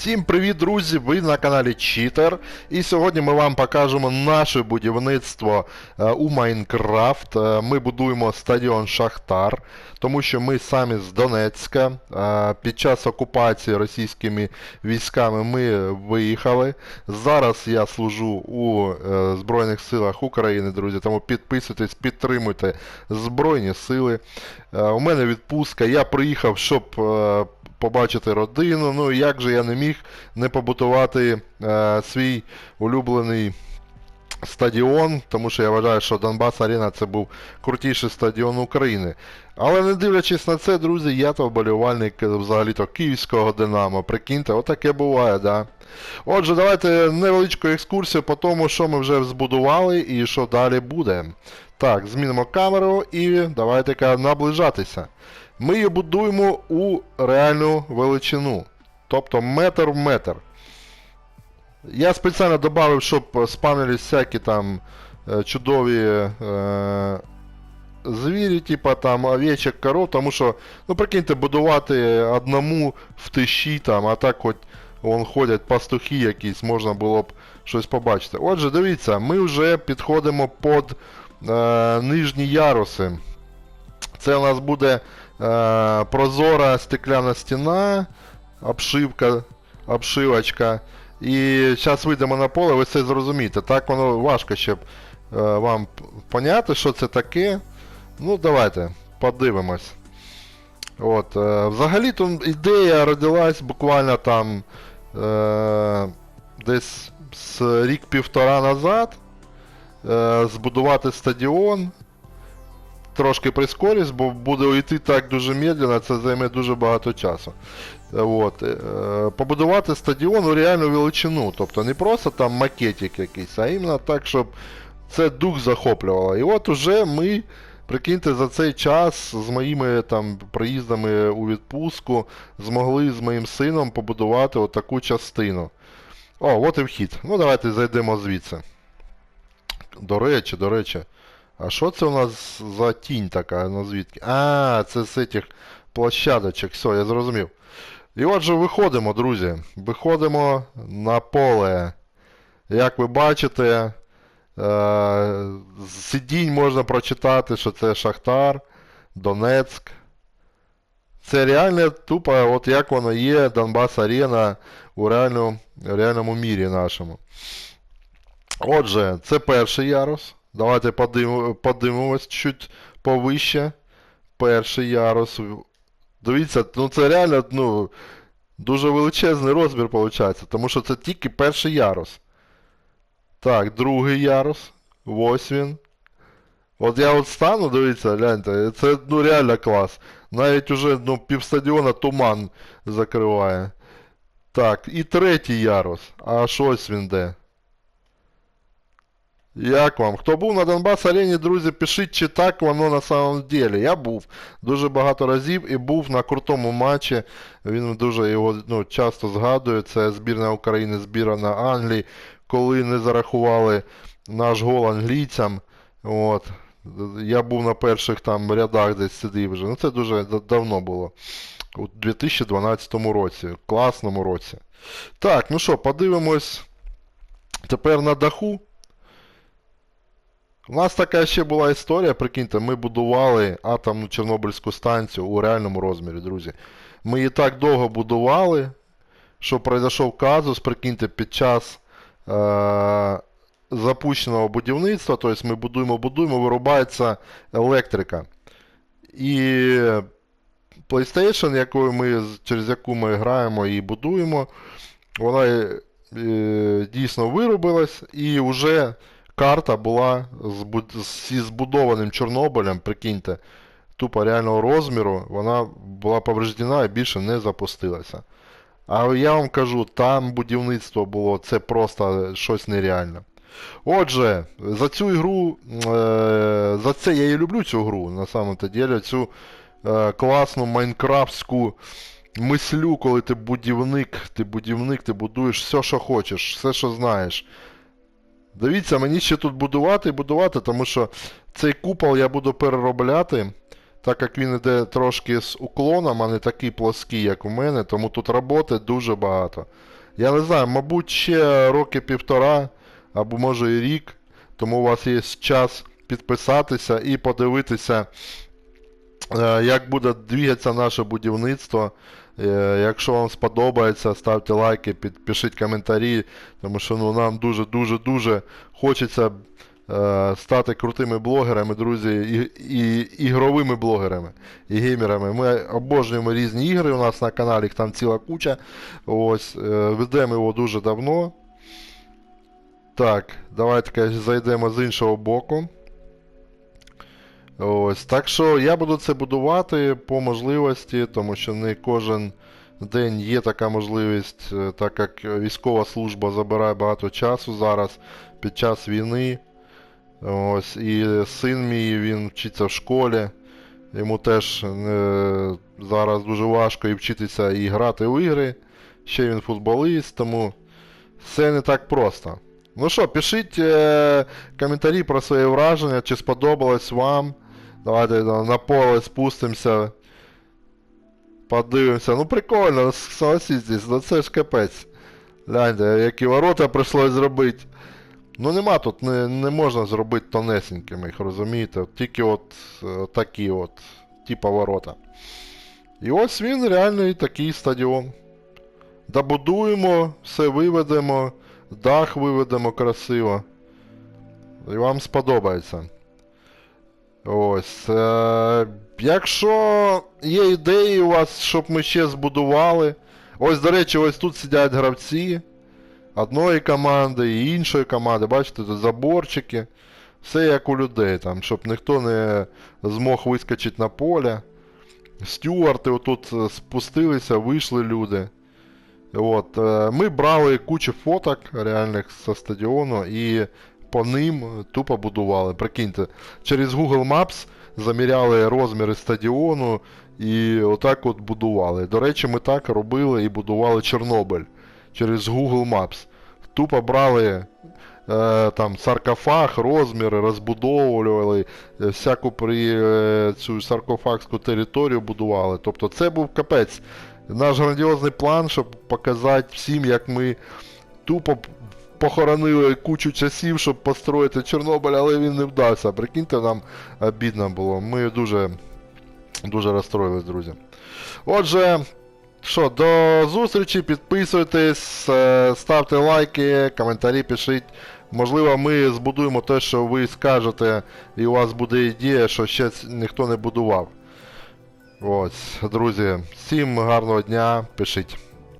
Всім привіт, друзі! Ви на каналі Читер. І сьогодні ми вам покажемо наше будівництво е, у Майнкрафт. Е, Ми будуємо стадіон Шахтар, тому що ми самі з Донецька. Е, Під час окупації російськими військами ми виїхали. Зараз я служу у Збройних силах України, друзі. Тому підписуйтесь, підтримуйте Збройні Сили. У мене відпустка. Я приїхав, щоб. Побачити родину. Ну як же я не міг не побутувати е, свій улюблений стадіон, тому що я вважаю, що Донбас Арена це був крутіший стадіон України. Але не дивлячись на це, друзі, я то вболівальник взагалі-то київського Динамо. Прикиньте, отаке буває, да. Отже, давайте невеличку екскурсію по тому, що ми вже збудували і що далі буде. Так, змінимо камеру і давайте-ка наближатися. Ми її будуємо у реальну величину. Тобто метр в метр. Я спеціально додав, щоб спавнились всякі там е, чудові е, звірі, типа там овечок, коров, тому що, ну прикиньте, будувати одному в тиші там, а так хоч вон ходять пастухи якісь, можна було б щось побачити. Отже, дивіться, ми вже підходимо під е, нижні яруси. Це у нас буде прозора стекляна стіна, обшивка, обшивочка. І зараз вийдемо на поле, ви все зрозумієте. Так воно важко ще е, вам поняти, що це таке. Ну, давайте, подивимось. От, е, взагалі тут ідея родилась буквально там е, десь з рік-півтора назад. Е, збудувати стадіон. Трошки прискорюсь, бо буде йти так дуже медленно, це займе дуже багато часу. От. е, Побудувати стадіон у реальну величину. Тобто не просто там макетик якийсь, а іменно так, щоб це дух захоплювало. І от уже ми, прикиньте, за цей час з моїми там приїздами у відпустку змогли з моїм сином побудувати отаку частину. О, от і вхід. Ну давайте зайдемо звідси. До речі, до речі. А що це у нас за тінь така? Ну звідки? А, це з цих площадочок. Все, я зрозумів. І отже, виходимо, друзі. Виходимо на поле. Як ви бачите, е, з сидінь можна прочитати, що це Шахтар, Донецьк. Це реально тупо, от як воно є, Донбас Арена у реальному, реальному мірі нашому. Отже, це перший ярус. Давайте подивимо, подивимось чуть повище. Перший ярус. Дивіться, ну це реально ну, дуже величезний розмір виходить, тому що це тільки перший ярус. Так, другий ярус. Ось він. От я от стану, дивіться, гляньте, це ну реально клас. Навіть уже ну, півстадіона туман закриває. Так, і третій ярус. А щось він де. Як вам? Хто був на Донбас Арені, друзі, пишіть, чи так воно на самом деле. Я був дуже багато разів і був на крутому матчі. Він дуже його ну, часто згадує. Це збірна України, збірна Англії, коли не зарахували наш гол англійцям. От. Я був на перших там рядах десь сидів вже. Ну це дуже давно було. У 2012 році. Класному році. Так, ну що, подивимось тепер на даху. У нас така ще була історія, прикиньте, ми будували атомну Чорнобильську станцію у реальному розмірі, друзі. Ми її так довго будували, що пройшов казус, прикиньте, під час е- запущеного будівництва, тобто ми будуємо, будуємо, вирубається електрика. І PlayStation, якою ми, через яку ми граємо і будуємо, вона е, дійсно вирубилась і вже карта була зі збудованим Чорнобилем, прикиньте, тупо реального розміру, вона була повреждена і більше не запустилася. А я вам кажу, там будівництво було, це просто щось нереальне. Отже, за цю ігру, е, за це я і люблю цю гру, на самом-то деле, цю е, класну майнкрафтську мислю, коли ти будівник, ти будівник, ти будуєш все, що хочеш, все, що знаєш. Дивіться, мені ще тут будувати і будувати, тому що цей купол я буду переробляти. так як він іде трошки з уклоном, а не такий плоский, як у мене, тому тут роботи дуже багато. Я не знаю, мабуть, ще роки півтора, або може і рік, тому у вас є час підписатися і подивитися, е, як буде двигатися наше будівництво. Е, Якщо вам сподобається, ставте лайки, пишіть коментарі, тому що ну, нам дуже-дуже-дуже хочеться е, стати крутими блогерами, друзі, і, і ігровими блогерами і геймерами. Ми обожнюємо різні ігри у нас на каналі, їх там ціла куча. Ось, е, ведемо його дуже давно. Так, давайте зайдемо з іншого боку. Ось, так що я буду це будувати по можливості, тому що не кожен день є така можливість, е, так як військова служба забирає багато часу зараз під час війни. Ось, і син мій він вчиться в школі. Йому теж е, зараз дуже важко і вчитися і грати у ігри. Ще він футболіст, тому все не так просто. Ну що, пишіть е, коментарі про свої враження, чи сподобалось вам. Давайте на поле спустимося. Подивимося. Ну прикольно, согласитесь, ну це ж капець. Гляньте, які ворота прийшлось зробити. Ну нема тут, не, не можна зробити тонесенькими їх, розумієте? Тільки от е, такі от, типа ворота. І ось він реальний такий стадіон. Добудуємо, все виведемо, дах виведемо красиво. І вам сподобається. Ось. Е, якщо є ідеї у вас, щоб ми ще збудували. Ось, до речі, ось тут сидять гравці одної команди і іншої команди. Бачите, тут заборчики. Все як у людей, там, щоб ніхто не змог вискочити на поле. Стюарти отут е, спустилися, вийшли люди. От, е, ми брали кучу фоток реальних зі стадіону і по ним тупо будували. Прикиньте, через Google Maps заміряли розміри стадіону і отак от будували. До речі, ми так робили і будували Чорнобиль через Google Maps. Тупо брали е, там саркофаг, розміри, розбудовували, е, всяку при е, цю саркофагську територію будували. Тобто це був капець. Наш грандіозний план, щоб показати всім, як ми тупо похоронили кучу часів, щоб построїти Чорнобиль, але він не вдався. Прикиньте, нам обідно було. Ми дуже, дуже розстроїлись, друзі. Отже, що, до зустрічі, підписуйтесь, е, ставте лайки, коментарі пишіть. Можливо, ми збудуємо те, що ви скажете, і у вас буде ідея, що ще ніхто не будував. Ось, друзі, всім гарного дня, пишіть.